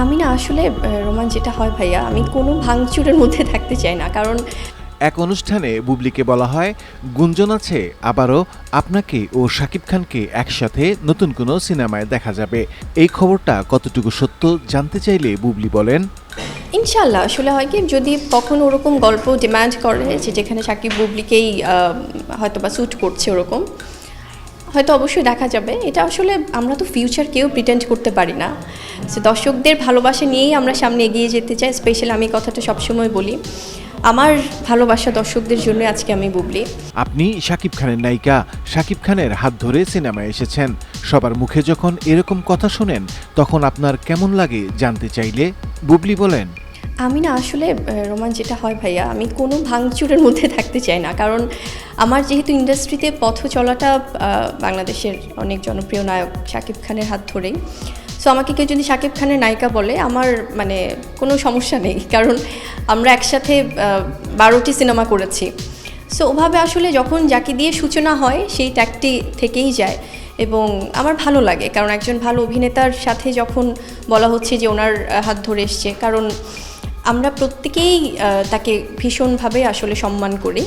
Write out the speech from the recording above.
আমি না আসলে রোমান যেটা হয় ভাইয়া আমি কোনো ভাঙচুরের মধ্যে থাকতে চাই না কারণ এক অনুষ্ঠানে বুবলিকে বলা হয় গুঞ্জন আছে আবারও আপনাকে ও শাকিব খানকে একসাথে নতুন কোনো সিনেমায় দেখা যাবে। এই খবরটা কতটুকু সত্য জানতে চাইলে বুবলি বলেন। ইনশাল্লাহ আসলে হয় কি যদি কখনো ওরকম গল্প ডিমান্ড করে যেখানে সাকিব বুবলিকেই হয়তো বা স্যুট করছে ওরকম হয়তো অবশ্যই দেখা যাবে। এটা আসলে আমরা তো ফিউচার কেউ প্রিটেন্ড করতে পারি না। সো দর্শকদের ভালোবাসা নিয়েই আমরা সামনে এগিয়ে যেতে চাই। স্পেশালি আমি কথাটা সবসময় বলি। আমার ভালোবাসা দর্শকদের জন্য আজকে আমি বুবলি। আপনি শাকিব খানের নায়িকা। শাকিব খানের হাত ধরে সিনেমায় এসেছেন। সবার মুখে যখন এরকম কথা শোনেন, তখন আপনার কেমন লাগে জানতে চাইলে বুবলি বলেন। আমি না আসলে রোমান, যেটা হয় ভাইয়া, আমি কোনো ভাঙচুরের মধ্যে থাকতে চাই না। কারণ আমার যেহেতু ইন্ডাস্ট্রিতে পথ চলাটা বাংলাদেশের অনেক জনপ্রিয় নায়ক শাকিব খানের হাত ধরেই। সো আমাকে কেউ যদি শাকিব খানের নায়িকা বলে, আমার মানে কোনো সমস্যা নেই। কারণ আমরা একসাথে বারোটি সিনেমা করেছি। সো ওভাবে আসলে যখন যাকে দিয়ে সূচনা হয়, সেই ট্যাগটি থেকেই যায়। এবং আমার ভালো লাগে। কারণ একজন ভালো অভিনেতার সাথে যখন বলা হচ্ছে যে ওনার হাত ধরে এসছে, কারণ আমরা প্রত্যেকেই তাকে ভীষণভাবে আসলে সম্মান করি।